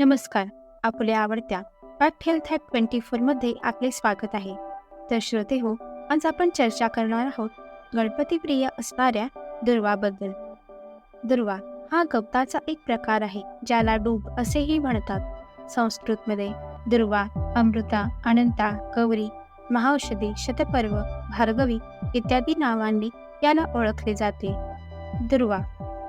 नमस्कार आपल्या आवडत्या पाठ हेल्थ हॅक ट्वेंटी फोरमध्ये आपले स्वागत आहे. तर श्रोते हो आज आपण चर्चा करणार आहोत गणपतीप्रिय असणाऱ्या दुर्वाबद्दल. दुर्वा हा गवताचा एक प्रकार आहे ज्याला डूब असेही म्हणतात. संस्कृतमध्ये दुर्वा अमृता अनंता गौरी महाऔषधी शतपर्व भार्गवी इत्यादी नावांनी याला ओळखले जाते. दुर्वा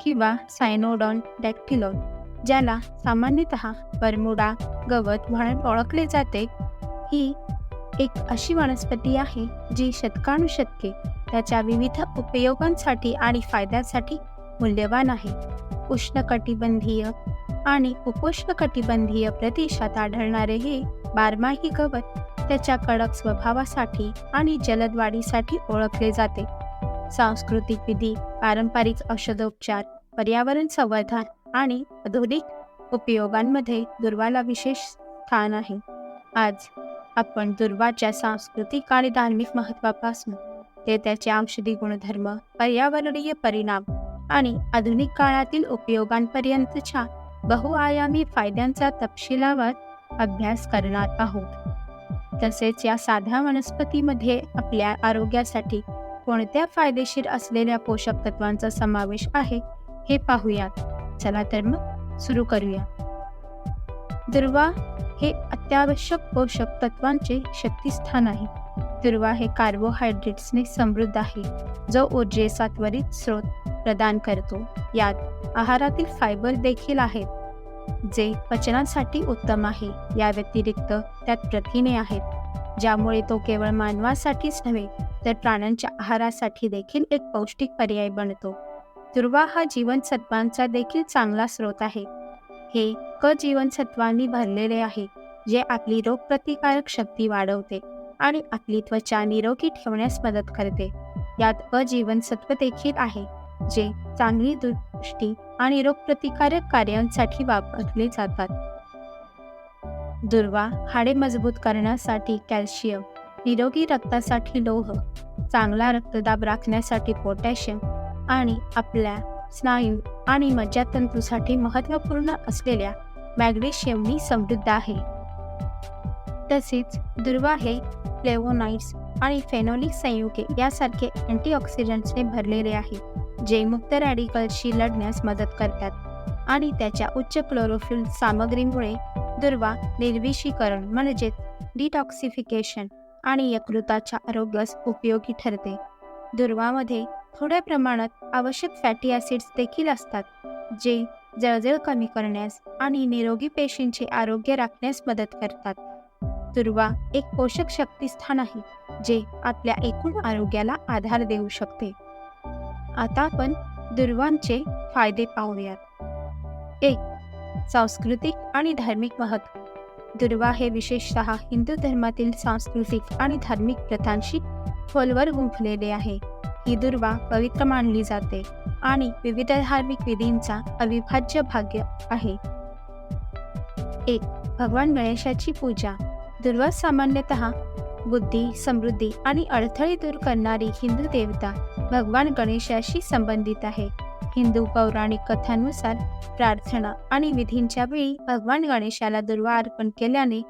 किंवा सायनोडॉन डॅक्टिलॉन ज्याला सामान्यतः बरमुडा गवत म्हणून ओळखले जाते ही एक अशी वनस्पती आहे जी शतकानुशतके त्याच्या विविध उपयोगांसाठी आणि फायद्यासाठी मूल्यवान आहे. उष्णकटिबंधीय आणि उपोष्णकटिबंधीय प्रदेशात आढळणारे हे बारमाही गवत त्याच्या कडक स्वभावासाठी आणि जलद वाढीसाठी ओळखले जाते. सांस्कृतिक विधी पारंपरिक औषधोपचार पर्यावरण संवर्धन आणि आधुनिक उपयोगांमध्ये दुर्वाला विशेष स्थान आहे. आज आपण दुर्वाच्या सांस्कृतिक आणि धार्मिक महत्त्वापासून ते त्याचे औषधी गुणधर्म पर्यावरणीय परिणाम आणि आधुनिक काळातील उपयोगांपर्यंतच्या बहुआयामी फायद्यांचा तपशिलावर अभ्यास करणार आहोत. तसेच या साध्या वनस्पतीमध्ये आपल्या आरोग्यासाठी कोणत्या फायदेशीर असलेल्या पोषक तत्वांचा समावेश आहे हे पाहूयात. चला तर मग सुरू करूया. दुर्वा हे अत्यावश्यक पोषक तत्वांचे शक्तिस्थान आहे. दुर्वा हे कार्बोहायड्रेट्सने समृद्ध आहे जो ऊर्जेचा त्वरित स्रोत प्रदान करतो. यात आहारातील फायबर देखील आहेत जे पचनासाठी उत्तम आहे. या व्यतिरिक्त त्यात प्रथिने आहेत ज्यामुळे तो केवळ मानवासाठीच नव्हे तर प्राण्यांच्या आहारासाठी देखील एक पौष्टिक पर्याय बनतो. दुर्वा हा जीवनसत्वांचा देखील चांगला स्रोत आहे. हे क जीवनसत्वांनी भरलेले आहे जे आपली रोगप्रतिकारक शक्ती वाढवते आणि आपली त्वचा निरोगी ठेवण्यास मदत करते. यात अ जीवनसत्व देखील आहे जे चांगली दृष्टी आणि रोगप्रतिकारक कार्यांसाठी वापरले जातात. दुर्वा हाडे मजबूत करण्यासाठी कॅल्शियम निरोगी रक्तासाठी लोह चांगला रक्तदाब राखण्यासाठी पोटॅशियम आणि आपल्या स्नायू आणि मज्जातंतूसाठी महत्त्वपूर्ण असलेल्या मॅग्नेशियमनी समृद्ध आहे. तसेच दुर्वा हे फ्लेवोनाइड्स आणि फेनोलिक संयुगे यासारखे अँटीऑक्सिडंट्सने भरलेले आहे जे मुक्त रॅडिकल्सशी लढण्यास मदत करतात आणि त्याच्या उच्च क्लोरोफिल सामग्रीमुळे दुर्वा निर्विषीकरण म्हणजे डिटॉक्सिफिकेशन आणि यकृताच्या आरोग्यास उपयोगी ठरते. दुर्वामध्ये थोड्या प्रमाणात आवश्यक फॅटी ॲसिड्स देखील असतात जे जळजळ कमी करण्यास आणि निरोगी पेशींचे आरोग्य राखण्यास मदत करतात. दुर्वा एक पोषक शक्तिस्थान आहे जे आपल्या एकूण आरोग्याला आधार देऊ शकते. आता आपण दुर्वांचे फायदे पाहूयात. एक सांस्कृतिक आणि धार्मिक महत्त्व. दुर्वा हे विशेषतः हिंदू धर्मातील सांस्कृतिक आणि धार्मिक प्रथांशी खोलवर गुंफलेले आहे. ही दुर्वा पवित्र मानली जाते आणि विविध धार्मिक विधींचा अविभाज्य भाग्य आहे. एक भगवान गणेशाची पूजा. दुर्वा सामान्यतः बुद्धी समृद्धी आणि अडथळे दूर करणारी हिंदू देवता भगवान गणेशाशी संबंधित आहे. हिंदू पौराणिक कथांनुसार प्रार्थना आणि विधींच्या वेळी भगवान गणेशाला दुर्वा अर्पण केल्याने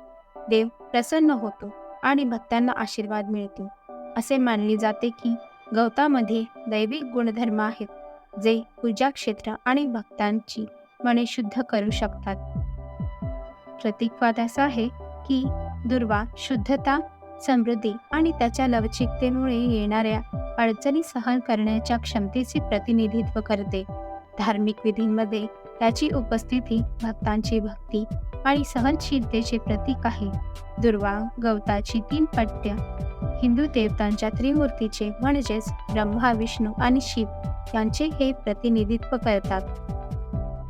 देव प्रसन्न होतो आणि भक्तांना आशीर्वाद मिळतो. असे मानले जाते की गवतामध्ये दैविक गुणधर्म आहेत जे पूजा क्षेत्र आणि भक्तांची मने शुद्ध करू शकतात. प्रतीकवाद असा आहे की दुर्वा शुद्धता समृद्धी आणि त्याच्या लवचिकतेमुळे येणाऱ्या अडचणी सहन करण्याच्या क्षमतेचे प्रतिनिधित्व करते. धार्मिक विधींमध्ये त्याची उपस्थिती भक्तांची भक्ती आणि सहनशीलतेचे प्रतीक आहे. दुर्वा गवताची तीन पट्ट्या हिंदू देवतांच्या त्रिमूर्तीचे म्हणजेच ब्रह्मा विष्णू आणि शिव यांचे हे प्रतिनिधित्व करतात.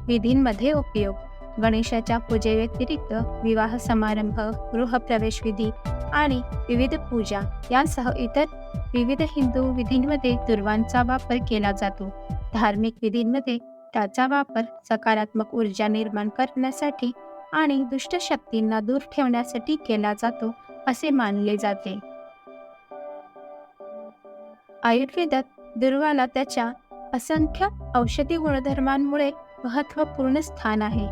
विधींमध्ये उपयोग. गणेशाच्या पूजेव्यतिरिक्त विवाह समारंभ गृहप्रवेश विधी आणि विविध पूजा यांसह इतर विविध हिंदू विधींमध्ये दुर्वांचा वापर केला जातो. धार्मिक विधींमध्ये त्याचा वापर सकारात्मक ऊर्जा निर्माण करण्यासाठी आणि दुष्ट शक्तींना दूर ठेवण्यासाठी केला जातो असे मानले जाते. आयुर्वेदात दुर्वाला त्याच्या असंख्य औषधी गुणधर्मांमुळे महत्त्वपूर्ण स्थान आहे.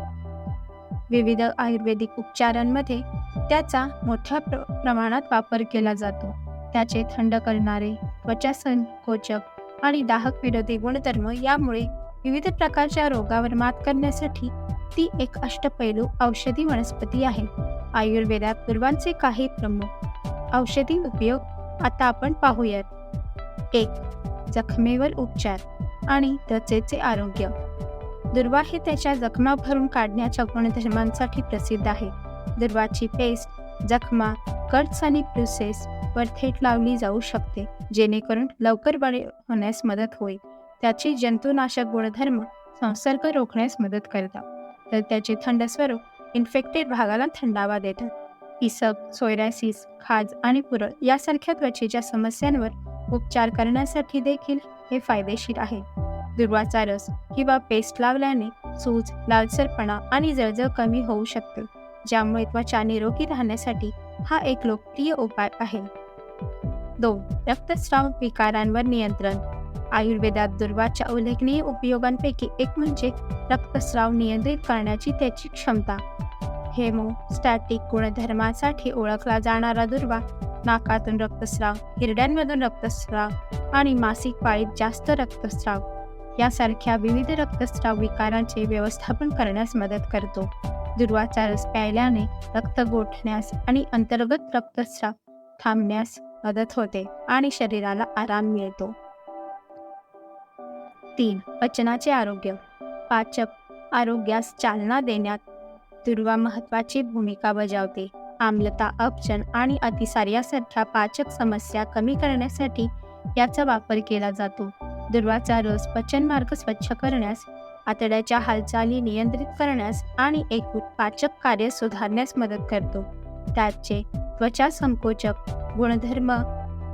विविध आयुर्वेदिक उपचारांमध्ये त्याचा मोठ्या प्र प्रमाणात वापर केला जातो. त्याचे थंड करणारे त्वचा संकोचक आणि दाहक विरोधी गुणधर्म यामुळे विविध प्रकारच्या रोगावर मात करण्यासाठी ती एक अष्टपैलू औषधी वनस्पती आहे. आयुर्वेदात दुर्वांचे काही प्रमुख औषधी उपयोग आता आपण पाहूयात. एक जखमेवर उपचार आणि त्वचेचे आरोग्य. दुर्वा हे त्याच्या जखमा भरून काढण्याच्या गुणधर्मांसाठी प्रसिद्ध आहे. दुर्वाची पेस्ट जखमा कट्स आणि प्रुसेस वर थेट लावली जाऊ शकते जेणेकरून लवकर बरे होण्यास मदत होईल. त्याची जंतुनाशक गुणधर्म संसर्ग रोखण्यास मदत करतात. तर त्याचे थंड स्वरूप इन्फेक्टेड भागाला थंडावा देतात. इसक सोयरॅसिस खाज आणि पुरळ यासारख्या त्वचेच्या समस्यांवर उपचार करण्यासाठी देखील हे फायदेशीर आहे. दुर्वाचा रस किंवा पेस्ट लावल्याने सूज लालसरपणा आणि जळजळ कमी होऊ शकते ज्यामुळे त्वचा निरोगी राहण्यासाठी हा एक लोकप्रिय उपाय आहे. दोन रक्तस्राव विकारांवर नियंत्रण. आयुर्वेदात दुर्वाच्या उल्लेखनीय उपयोगांपैकी एक म्हणजे रक्तस्राव नियंत्रित करण्याची त्याची क्षमता. हेमोस्टॅटिक गुणधर्मासाठी ओळखला जाणारा दुर्वा नाकातून रक्तस्राव हिरड्यांमधून रक्तस्राव आणि मासिक पाळीत जास्त रक्तस्राव यासारख्या विविध रक्तस्राव विकारांचे व्यवस्थापन करण्यास मदत करतो. दुर्वाचा रस प्यायल्याने रक्त गोठण्यास आणि अंतर्गत रक्तस्राव थांबण्यास मदत होते आणि शरीराला आराम मिळतो. तीन पचनाचे आरोग्य. पाचक आरोग्यास चालना देण्यात दुर्वा महत्वाची भूमिका बजावते. आम्लता अपचन आणि अतिसार यासारख्या पाचक समस्या कमी करण्यासाठी याचा वापर केला जातो. दुर्वाचा रस पचनमार्ग स्वच्छ करण्यास आतड्याच्या हालचाली नियंत्रित करण्यास आणि एकूण पाचक कार्य सुधारण्यास मदत करतो. त्याचे त्वचा संकोचक गुणधर्म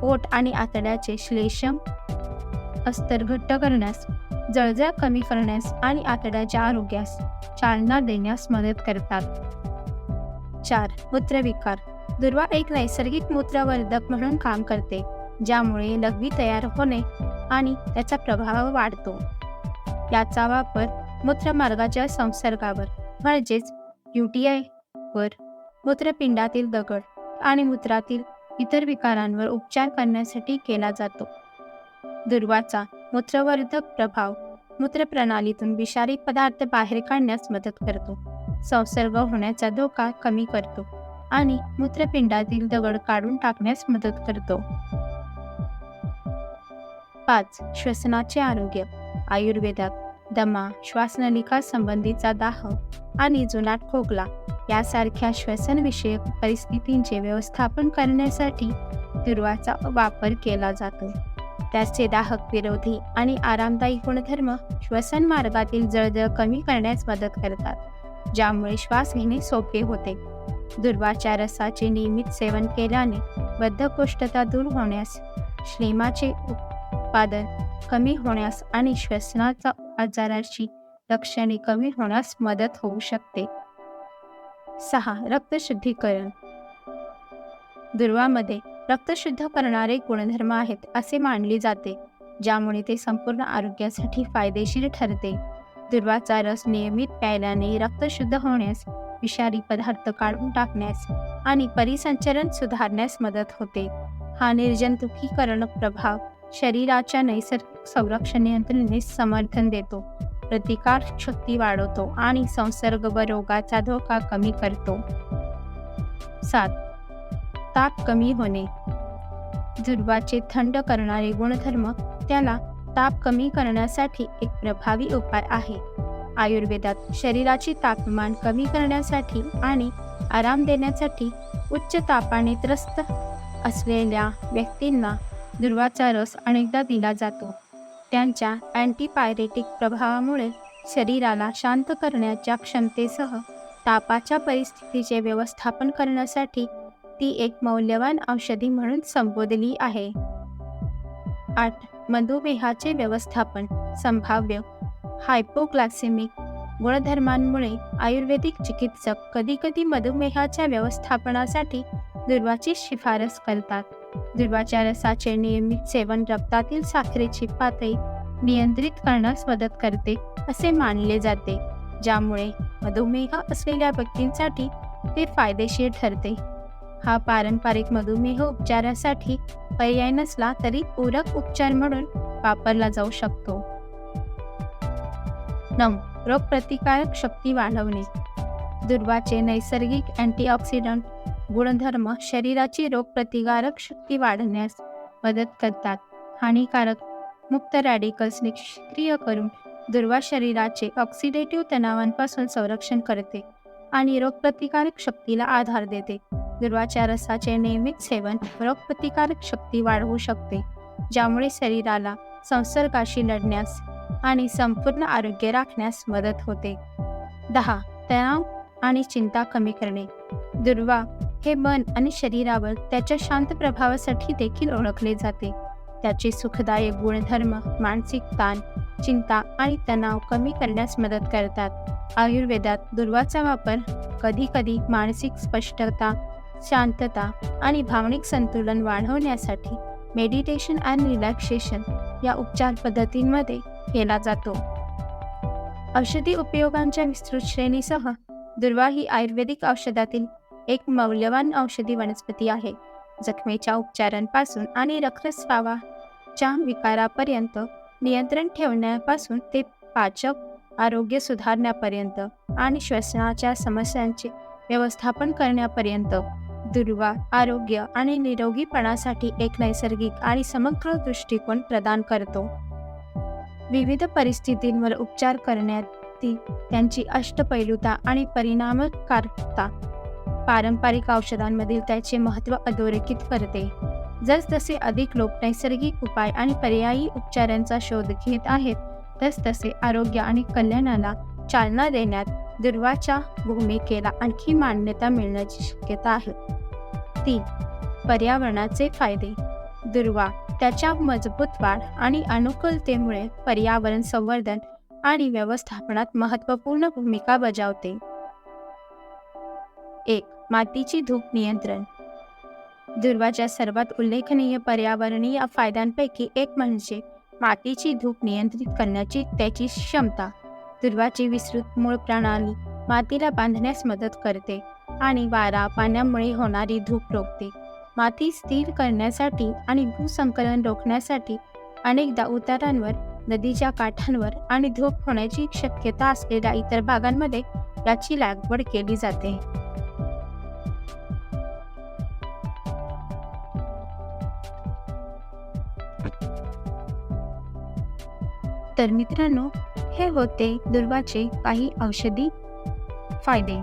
पोट आणि आतड्याचे श्लेषम अस्तर घट्ट करण्यास जळजळ कमी करण्यास आणि आतड्याच्या आरोग्यास चालना देण्यास मदत करतात. चार मूत्रविकार. दुर्वा एक नैसर्गिक मूत्रवर्धक म्हणून काम करते ज्यामुळे लघवी तयार होणे आणि त्याचा प्रभाव वाढतो. याचा वापर मूत्रमार्गाच्या संसर्गावर म्हणजेच युटीआय वर मूत्रपिंडातील दगड आणि मूत्रातील इतर विकारांवर उपचार करण्यासाठी केला जातो. दुर्वाचा मूत्रवर्धक प्रभाव मूत्रप्रणालीतून विषारी पदार्थ बाहेर काढण्यास मदत करतो. संसर्ग होण्याचा धोका कमी करतो आणि मूत्रपिंडातील दगड काढून टाकण्यास मदत करतो. पाच श्वसनाचे आरोग्य. आयुर्वेदात दमा श्वासनलिका संबंधीचा दाह आणि जुनाट खोकला यासारख्या श्वसनविषयक परिस्थितींचे व्यवस्थापन करण्यासाठी दुर्वाचा वापर केला जातो. त्याचे दाहक विरोधी आणि आरामदायी गुणधर्म श्वसन मार्गातील जळजळ कमी करण्यास मदत करतात. ज्यामुळे श्वास घेणे सोपे होते. दुर्वाच्या रसाचे नियमित सेवन केल्याने बद्धकोष्ठता दूर होण्यास श्लेमाचे उत्पादन कमी होण्यास आणि श्वसनाचा आजाराची लक्षणे कमी होण्यास मदत होऊ शकते. सहा. रक्तशुद्धीकरण दुर्वामध्ये रक्त शुद्ध करणारे गुणधर्म आहेत असे मानले जाते ज्यामुळे ते संपूर्ण आरोग्यासाठी फायदेशीर ठरते. दुर्वाचा रस नियमित प्यायल्याने रक्त शुद्ध होण्यास विषारी पदार्थ काढून टाकण्यास आणि परिसंचरण सुधारण्यास मदत होते. हा निर्जंतुकीकरण प्रभाव शरीराच्या नैसर्गिक संरक्षण यंत्रणेस समर्थन देतो. प्रतिकार शक्ती वाढवतो आणि संसर्ग व रोगाचा धोका कमी करतो. सात. ताप कमी होणे. दुर्वाचे थंड करणारे गुणधर्म त्याला ताप कमी करण्यासाठी एक प्रभावी उपाय आहे. आयुर्वेदात शरीराची तापमान कमी करण्यासाठी आणि आराम देण्यासाठी उच्च तापाने त्रस्त असलेल्या व्यक्तींना दुर्वाचा रस अनेकदा दिला जातो. त्यांच्या अँटीपायरेटिक प्रभावामुळे शरीराला शांत करण्याच्या क्षमतेसह तापाच्या परिस्थितीचे व्यवस्थापन करण्यासाठी ती एक मौल्यवान औषधी म्हणून संबोधली आहे. आठ मधुमेहाचे व्यवस्थापन संभाव्य. हायपोग्लासेमिक गुणधर्मांमुळे आयुर्वेदिक चिकित्सक कधीकधी मधुमेहाच्या व्यवस्थापनासाठी दुर्वाची शिफारस करतात. दुर्वाच्या रसाचे नियमित सेवन रक्तातील साखरेची पातळी नियंत्रित करण्यास मदत करते असे मानले जाते. ज्यामुळे मधुमेह असलेल्या व्यक्तींसाठी ते फायदेशीर ठरते. हा पारंपरिक मधुमेह उपचारासाठी पर्याय नसला तरी पूरक उपचार म्हणून वापरला जाऊ शकतो. नऊ रोगप्रतिकारक शक्ती वाढवणे. दुर्वाचे नैसर्गिक अँटीऑक्सिडंट गुणधर्म शरीराची रोगप्रतिकारक शक्ती वाढवण्यास मदत करतात. हानिकारक मुक्त रॅडिकल्स निष्क्रिय करून दुर्वा शरीराचे ऑक्सिडेटिव्ह तणावांपासून संरक्षण करते आणि रोगप्रतिकारक शक्तीला आधार देते. दुर्वाच्या रसाचे नियमित सेवन रोगप्रतिकारक शक्ती वाढवू शकते ज्यामुळे शरीराला संसर्गाशी लढण्यास आणि संपूर्ण आरोग्य राखण्यास मदत होते. दहा तणाव आणि चिंता कमी करणे. दुर्वा हे मन आणि शरीरावर त्याच्या शांत प्रभावासाठी देखील ओळखले जाते. त्याचे सुखदायक गुणधर्म मानसिक ताण चिंता आणि तणाव कमी करण्यास मदत करतात. आयुर्वेदात दुर्वाचा वापर कधीकधी मानसिक स्पष्टता शांतता आणि भावनिक संतुलन वाढवण्यासाठी मेडिटेशन अँड रिलॅक्सेशन या उपचार पद्धतींमध्ये केला जातो. औषधी उपयोगांच्या विस्तृत श्रेणीसह दुर्वा ही आयुर्वेदिक औषधातील एक मौल्यवान औषधी वनस्पती आहे. जखमेच्या उपचारांपासून आणि रक्तस्रावाच्या विकारापर्यंत नियंत्रण ठेवण्यापासून ते पाचक आरोग्य सुधारण्यापर्यंत आणि श्वसनाच्या समस्यांचे व्यवस्थापन करण्यापर्यंत दुर्वा आरोग्य आणि निरोगीपणासाठी एक नैसर्गिक आणि समग्र दृष्टिकोन प्रदान करतो. विविध परिस्थितींवर उपचार करण्यात त्यांची अष्टपैलुता आणि परिणामकारकता पारंपरिक औषधांमधील त्याचे महत्त्व अधोरेखित करते. जसजसे अधिक लोक नैसर्गिक उपाय आणि पर्यायी उपचारांचा शोध घेत आहेत तसतसे आरोग्य आणि कल्याणाला चालना देण्यात दुर्वाच्या भूमिकेला आणखी मान्यता मिळण्याची शक्यता आहे. तीन पर्यावरणाचे फायदे. दुर्वा त्याच्या मजबूत वाढ आणि अनुकूलतेमुळे पर्यावरण संवर्धन आणि व्यवस्थापनात महत्त्वपूर्ण भूमिका बजावते. एक मातीची धूप नियंत्रण. दुर्वाच्या सर्वात उल्लेखनीय पर्यावरणीय फायद्यांपैकी एक म्हणजे मातीची धूप नियंत्रित करण्याची त्याची क्षमता. दुर्वाची विस्तृत मूळ प्रणाली मातीला बांधण्यास मदत करते आणि वारा पाण्यामुळे होणारी धूप रोखते. माती स्थिर करण्यासाठी आणि भूसंकलन रोखण्यासाठी अनेकदा उतारांवर नदीच्या काठांवर आणि धूप होण्याची शक्यता असलेल्या इतर भागांमध्ये याची लागवड केली जाते. तर मित्रांनो हे होते दुर्वाचे काही औषधी फायदे.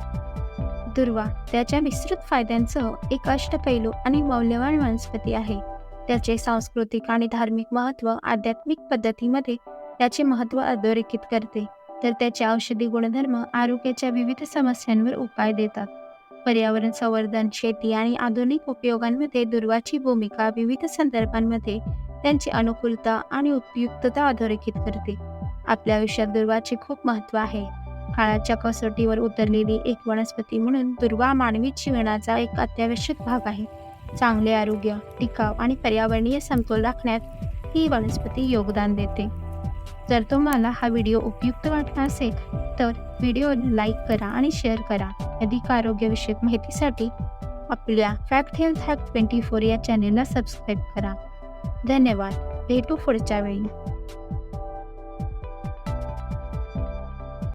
दुर्वा त्याच्या विस्तृत फायद्यांसह एक अष्टपैलू आणि मौल्यवान वनस्पती आहे. त्याचे सांस्कृतिक आणि धार्मिक महत्त्व आध्यात्मिक पद्धतीमध्ये त्याचे महत्त्व अधोरेखित करते. तर त्याचे औषधी गुणधर्म आरोग्याच्या विविध समस्यांवर उपाय देतात. पर्यावरण संवर्धन शेती आणि आधुनिक उपयोगांमध्ये दुर्वाची भूमिका विविध संदर्भांमध्ये त्यांची अनुकूलता आणि उपयुक्तता अधोरेखित करते. आपल्या आयुष्यात दुर्वाचे खूप महत्त्व आहे. काळाच्या कसोटीवर उतरलेली एक वनस्पती म्हणून दुर्वा मानवी जीवनाचा एक अत्यावश्यक भाग आहे. चांगले आरोग्य टिकाव आणि पर्यावरणीय समतोल राखण्यात ही वनस्पती योगदान देते. जर तुम्हाला हा व्हिडिओ उपयुक्त वाटला असेल तर व्हिडिओ लाईक करा आणि शेअर करा. अधिक आरोग्यविषयक माहितीसाठी आपल्या fact health hack twenty four या चॅनेलला सबस्क्राईब करा. धन्यवाद. भेटू पुढच्या वेळी.